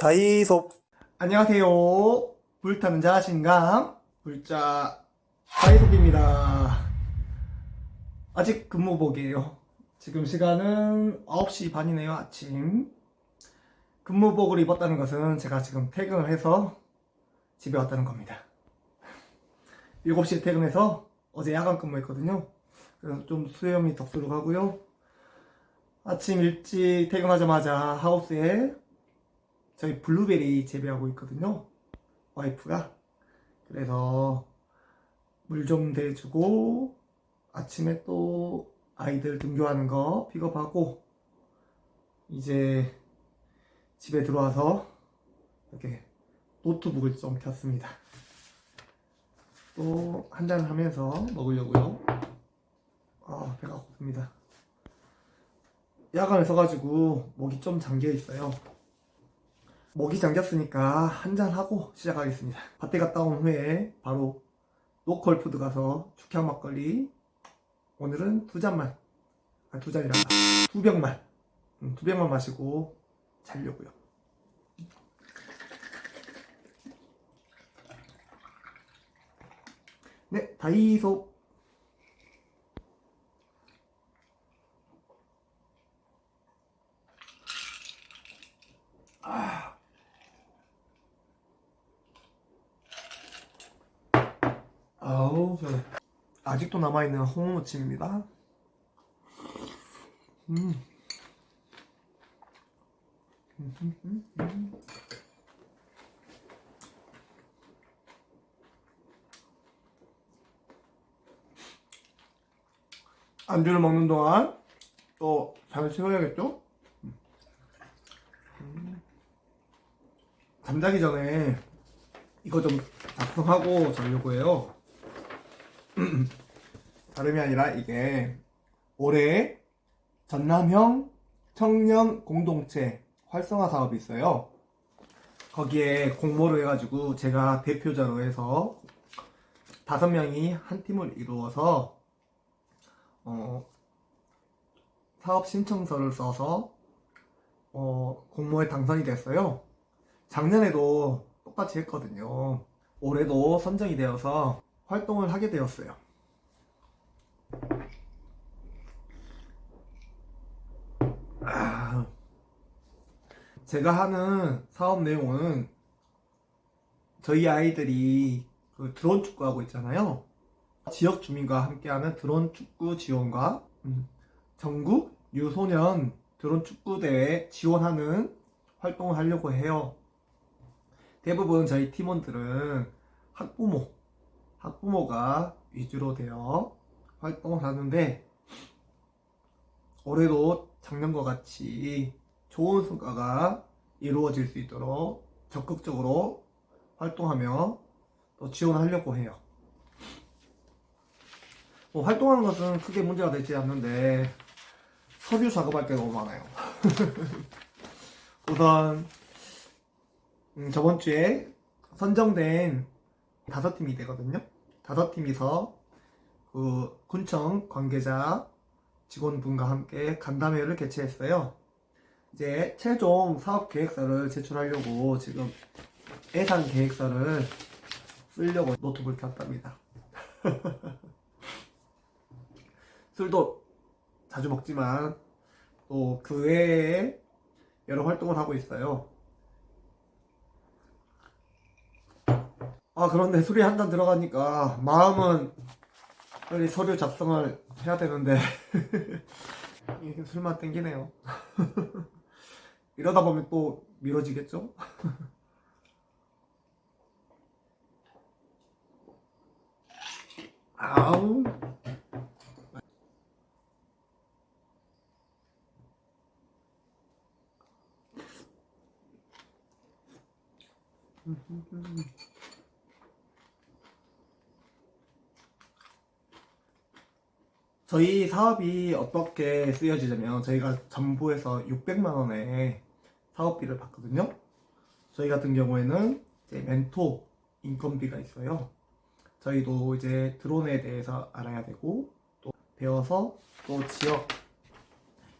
다이소 안녕하세요. 불타는 자신감 불자 다이소입니다. 아직 근무복이에요. 지금 시간은 9시 반이네요. 아침. 근무복을 입었다는 것은 제가 지금 퇴근을 해서 집에 왔다는 겁니다. 7시에 퇴근해서 어제 야간 근무했거든요. 그래서 좀 수염이 덕수룩하고요. 아침 일찍 퇴근하자마자 하우스에 저희 블루베리 재배하고 있거든요. 와이프가. 그래서 물 좀 대주고 아침에 또 아이들 등교하는 거 픽업하고 이제 집에 들어와서 이렇게 노트북을 좀 켰습니다. 또 한잔 하면서 먹으려고요. 아 배가 고픕니다. 야간에 서가지고 목이 좀 잠겨 있어요. 목이 잠겼으니까 한잔하고 시작하겠습니다. 밭에 갔다 온 후에 바로 로컬푸드 가서 축향 막걸리 오늘은 두 잔만 아 두 잔이라 두 병만 음, 두 병만 마시고 자려고요. 네 다이소 아 우 시원해. 아직도 남아있는 홍어무침입니다. 음. 안주를 먹는 동안 또 잠을 채워야겠죠? 음. 잠자기 전에 이거 좀 작성하고 자려고 해요. 다름이 아니라 이게 올해 전남형 청년 공동체 활성화 사업이 있어요. 거기에 공모를 해가지고 제가 대표자로 해서 다섯 명이 한 팀을 이루어서 어, 사업 신청서를 써서 어, 공모에 당선이 됐어요. 작년에도 똑같이 했거든요. 올해도 선정이 되어서 활동을 하게 되었어요. 아, 제가 하는 사업 내용은 저희 아이들이 그 드론 축구 하고 있잖아요. 지역 주민과 함께하는 드론 축구 지원과 음, 전국 유소년 드론 축구 대회 지원하는 활동을 하려고 해요. 대부분 저희 팀원들은 학부모, 학부모가 위주로 되어 활동을 하는데 올해도 작년과 같이 좋은 성과가 이루어질 수 있도록 적극적으로 활동하며 또 지원하려고 해요. 뭐 활동하는 것은 크게 문제가 되지 않는데 서류 작업할 게 너무 많아요. 우선 음, 저번 주에 선정된 다섯 팀이 되거든요. 다섯 팀이서 그 군청 관계자 직원분과 함께 간담회를 개최했어요. 이제 최종 사업 계획서를 제출하려고 지금 예산 계획서를 쓰려고 노트북을 켰답니다. 술도 자주 먹지만 또 그 외에 여러 활동을 하고 있어요. 아 그런데 술이 한잔 들어가니까 마음은 빨리 서류 작성을 해야 되는데 술만 땡기네요. 이러다 보면 또 미뤄지겠죠? 아우 저희 사업이 어떻게 쓰여지냐면 저희가 정부에서 600만 원의 사업비를 받거든요. 저희 같은 경우에는 이제 멘토 인건비가 있어요. 저희도 이제 드론에 대해서 알아야 되고 또 배워서 또 지역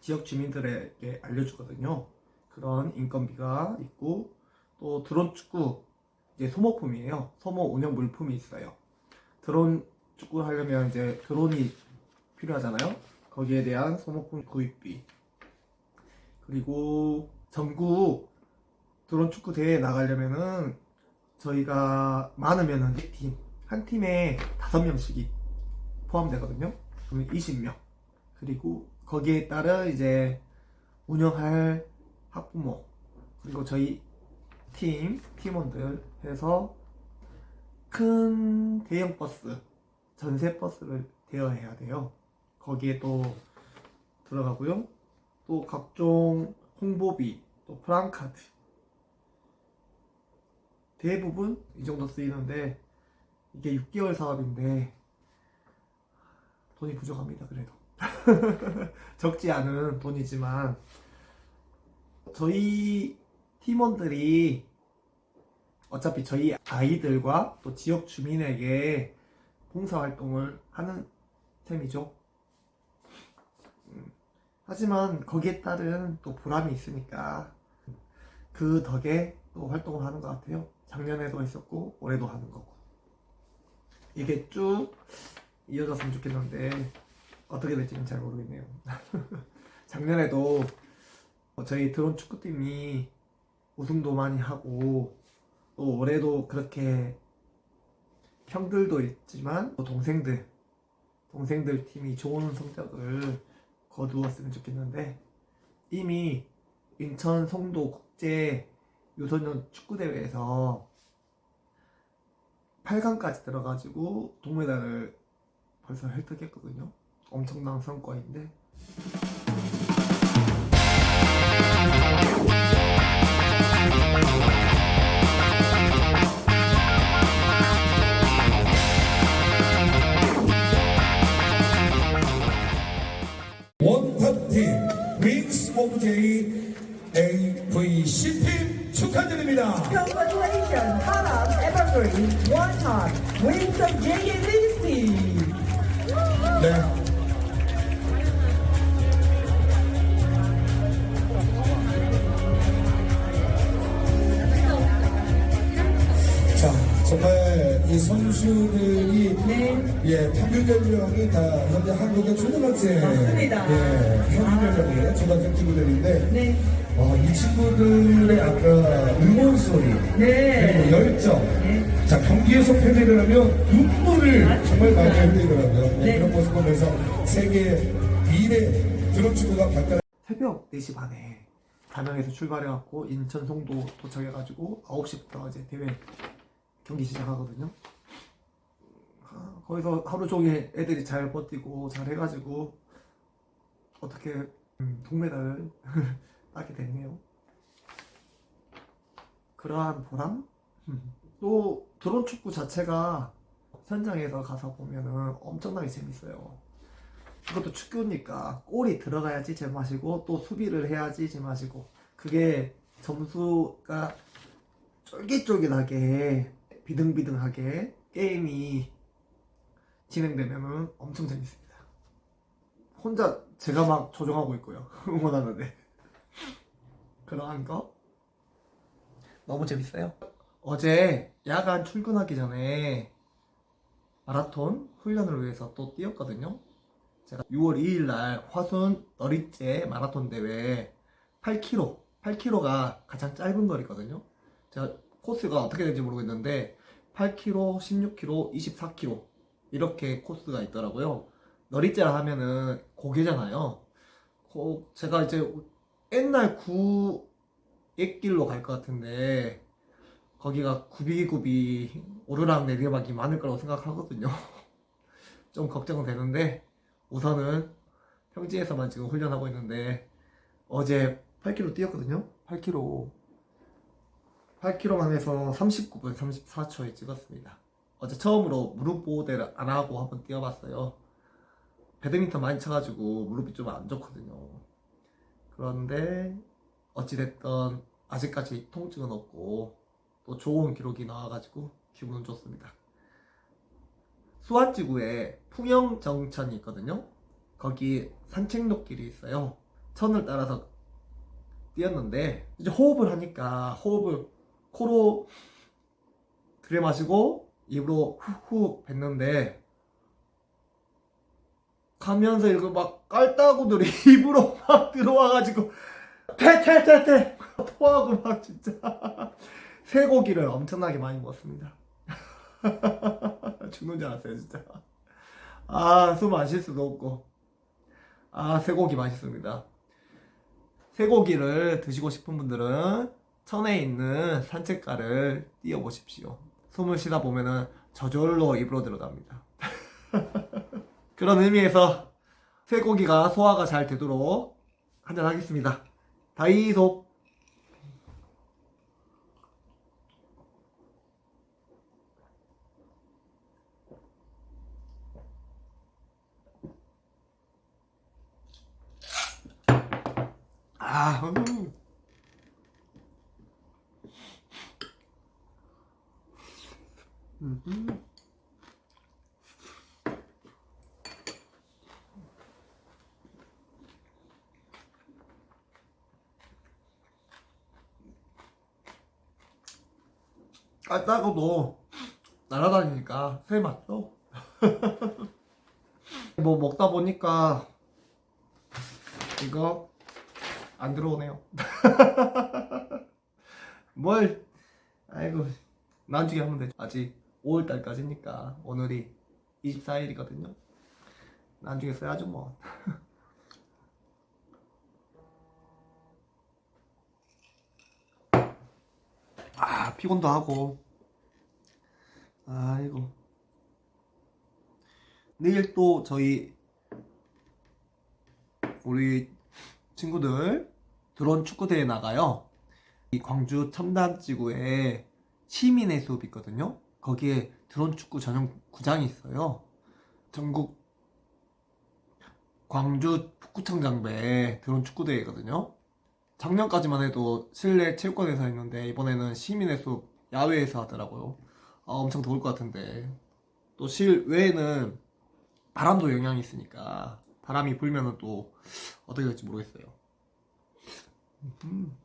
지역 주민들에게 알려주거든요. 그런 인건비가 있고 또 드론 축구 이제 소모품이에요. 소모 운영 물품이 있어요. 드론 축구 하려면 이제 드론이 필요하잖아요. 거기에 대한 소모품 구입비. 그리고 전국 드론 축구 대회에 나가려면은 저희가 많으면은 한 팀, 한 팀에 다섯 명씩이 포함되거든요. 그러면 20명. 그리고 거기에 따른 이제 운영할 학부모 그리고 저희 팀 팀원들 해서 큰 대형 버스 전세 버스를 대여해야 돼요. 거기에 또 들어가고요. 또 각종 홍보비, 또 프랑카드 대부분 이 정도 쓰이는데 이게 6개월 사업인데 돈이 부족합니다. 그래도 적지 않은 돈이지만 저희 팀원들이 어차피 저희 아이들과 또 지역 주민에게 봉사활동을 하는 셈이죠. 음, 하지만 거기에 따른 또 보람이 있으니까 그 덕에 또 활동을 하는 것 같아요. 작년에도 했었고 올해도 하는 거고 이게 쭉 이어졌으면 좋겠는데 어떻게 될지는 잘 모르겠네요. 작년에도 저희 드론 축구팀이 우승도 많이 하고 또 올해도 그렇게 형들도 있지만 또 동생들 동생들 팀이 좋은 성적을 거두었으면 좋겠는데 이미 인천 송도 국제 유소년 축구 대회에서 8강까지 들어가지고 동메달을 벌써 획득했거든요. 엄청난 성과인데 축하드립니다. Haram Evergreen, one time, wins of JAVC. 이 선수들이 네. 예, 평균 연령이 다 현재 한국의 초등학생 맞습니다. 예, 평균 연령이 초등학생 친구들인데 네. 어, 이 친구들의 아까 응원 소리 네. 그리고 열정 네. 자 경기에서 패배를 하면 눈물을 맞습니다. 정말 많이 흘리더라고요 네, 네. 그런 모습 보면서 세계 미래 드론축구가 발달 새벽 4시 반에 담양에서 출발해갖고 인천 송도 도착해가지고 9시부터 이제 대회 경기 시작하거든요. 아, 거기서 하루 종일 애들이 잘 버티고 잘 해가지고 어떻게 음, 동메달을 따게 됐네요. 그러한 보람? 음. 또 드론 축구 자체가 현장에서 가서 보면은 엄청나게 재밌어요. 그것도 축구니까 골이 들어가야지 제맛이고 또 수비를 해야지 제맛이고 그게 점수가 쫄깃쫄깃하게 비등비등하게 게임이 진행되면은 엄청 재밌습니다. 혼자 제가 막 조종하고 있고요. 응원하는데 그러한 거 너무 재밌어요. 어제 야간 출근하기 전에 마라톤 훈련을 위해서 또 뛰었거든요. 제가 6월 2일 날 화순 너릿제 마라톤 대회 8km, 8km가 가장 짧은 거리거든요. 제가 코스가 어떻게 되는지 모르겠는데 8km, 16km, 24km 이렇게 코스가 있더라고요. 너릿제라 하면은 고개잖아요. 고- 제가 이제 옛날 구 옛길로 갈 것 같은데 거기가 굽이굽이 오르락 내리막이 많을 거라고 생각하거든요. 좀 걱정은 되는데 우선은 평지에서만 지금 훈련하고 있는데 어제 8km 뛰었거든요. 8km 8km만 해서 39분 34초에 찍었습니다. 어제 처음으로 무릎 보호대를 안 하고 한번 뛰어봤어요. 배드민턴 많이 쳐가지고 무릎이 좀 안 좋거든요. 그런데 어찌됐든 아직까지 통증은 없고 또 좋은 기록이 나와가지고 기분은 좋습니다. 수완지구에 풍영정천이 있거든요. 거기 산책로길이 있어요. 천을 따라서 뛰었는데 이제 호흡을 하니까 호흡을 코로 들여 마시고 입으로 후후 뱉는데 가면서 이거 막 깔따구들이 입으로 막 들어와가지고 퇴퇴퇴퇴 토하고 막 진짜 쇠고기를 엄청나게 많이 먹었습니다. 죽는 줄 알았어요 진짜. 아숨 안 쉴 수도 없고 아 쇠고기 맛있습니다. 쇠고기를 드시고 싶은 분들은 천에 있는 산책가를 뛰어보십시오. 숨을 쉬다 보면은 저절로 입으로 들어갑니다. 그런 의미에서 쇠고기가 소화가 잘 되도록 한잔 하겠습니다. 다이소 아, 음. 음. 따고도 날아다니니까 새 맞죠? 뭐 먹다 보니까 이거 안 들어오네요. 뭘 아이고 나중에 하면 되죠. 아직 5월달까지니까 오늘이 24일이거든요. 나중에 써야죠 뭐. 아 피곤도 하고 아이고 내일 또 저희 우리 친구들 드론 축구 대회 나가요. 이 광주 첨단 지구에 시민의 수업 있거든요. 거기에 드론 축구 전용 구장이 있어요. 전국 광주 북구청 장배 드론 축구 대회거든요. 작년까지만 해도 실내 체육관에서 했는데 이번에는 시민의 수업 야외에서 하더라고요. 아, 엄청 더울 것 같은데 또 실외에는 바람도 영향이 있으니까 바람이 불면은 또 어떻게 될지 모르겠어요. 음.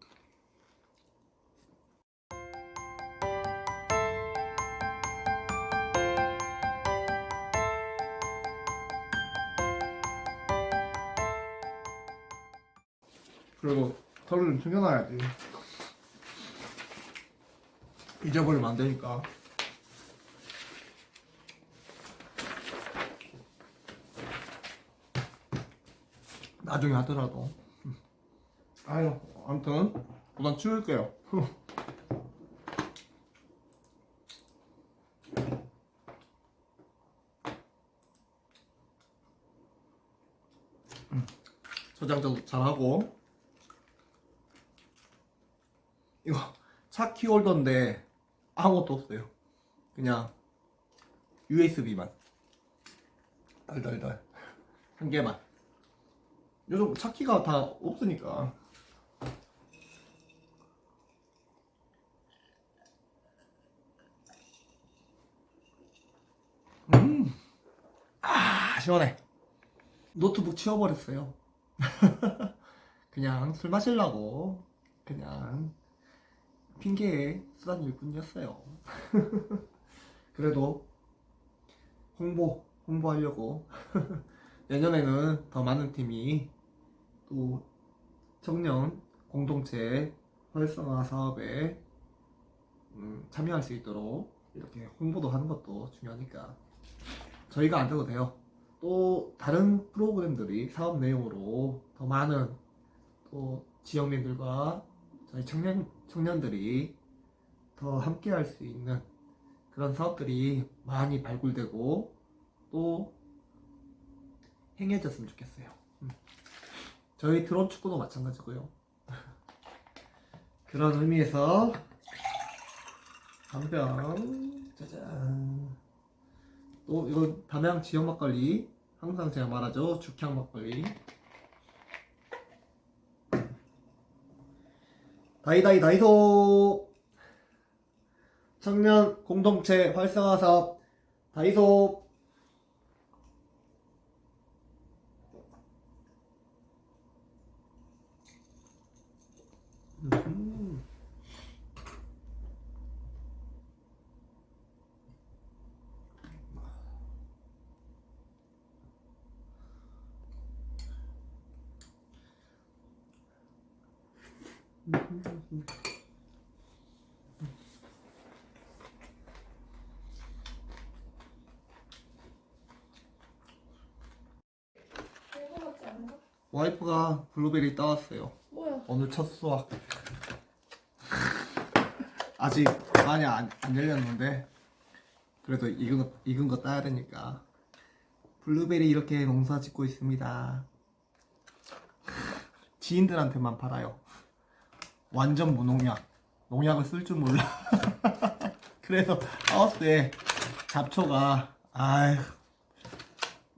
그리고 털을 좀 챙겨놔야지. 잊어버리면 안 되니까. 나중에 하더라도. 아유, 아무튼 우선 치울게요. 저장도 잘하고 이거 차 키홀더인데 아무것도 없어요. 그냥 USB만 달달달 한 개만. 요즘 차키가 다 없으니까. 음, 아 시원해. 노트북 치워버렸어요. 그냥 술 마시려고 그냥 핑계에 쓰던 일뿐이었어요. 그래도 홍보 홍보하려고 내년에는 더 많은 팀이 또 청년 공동체 활성화 사업에 음, 참여할 수 있도록 이렇게 홍보도 하는 것도 중요하니까 저희가 안 돼도 돼요. 또 다른 프로그램들이 사업 내용으로 더 많은 또 지역민들과 저희 청년 청년들이 더 함께 할 수 있는 그런 사업들이 많이 발굴되고 또 행해졌으면 좋겠어요. 음. 저희 드론 축구도 마찬가지고요. 그런 의미에서 한병 짜잔. 또 이거 담양 지역 막걸리 항상 제가 말하죠 죽향 막걸리. 다이다이 다이소 청년 공동체 활성화 사업 다이소 음. 이거 같지 않나? 와이프가 블루베리 따왔어요. 뭐야? 오늘 첫 수확. 아직 많이 안, 안 열렸는데 그래도 익은 거, 익은 거 따야 되니까 블루베리 이렇게 농사 짓고 있습니다. 지인들한테만 팔아요. 완전 무농약. 농약을 쓸 줄 몰라. 그래서 하우스에 잡초가 아휴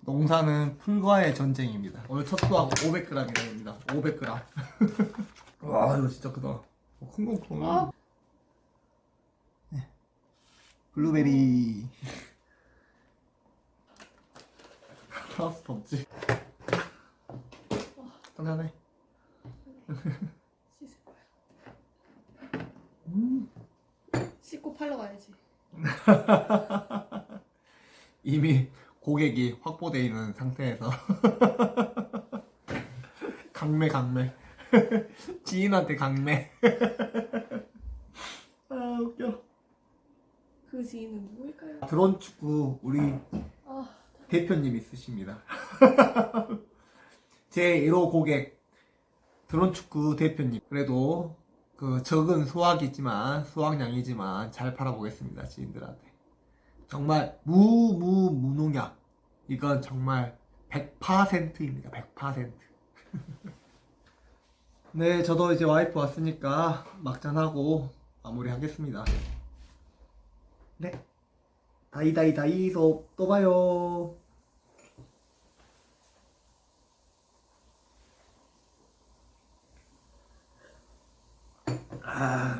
농사는 풀과의 전쟁입니다. 오늘 첫 수확 500g이랍니다. 500g. 와 이거 진짜 크다. 어, 큰거 크네. 아. 네. 블루베리. 하우스 덥지? 한잔해. 씻고 팔러 가야지. 이미 고객이 확보되어 있는 상태에서. 강매 강매. 지인한테 강매. 아 웃겨. 그 지인은 누구일까요? 드론 축구 우리 아, 대표님 있으십니다. 제 1호 고객 드론 축구 대표님. 그래도 그 적은 수확이지만 수확량이지만 잘 팔아보겠습니다 지인들한테. 정말 무무 무농약. 이건 정말 100%입니다 100% 네 저도 이제 와이프 왔으니까 막잔하고 마무리하겠습니다. 네. 다이다이 다이소 또 봐요 아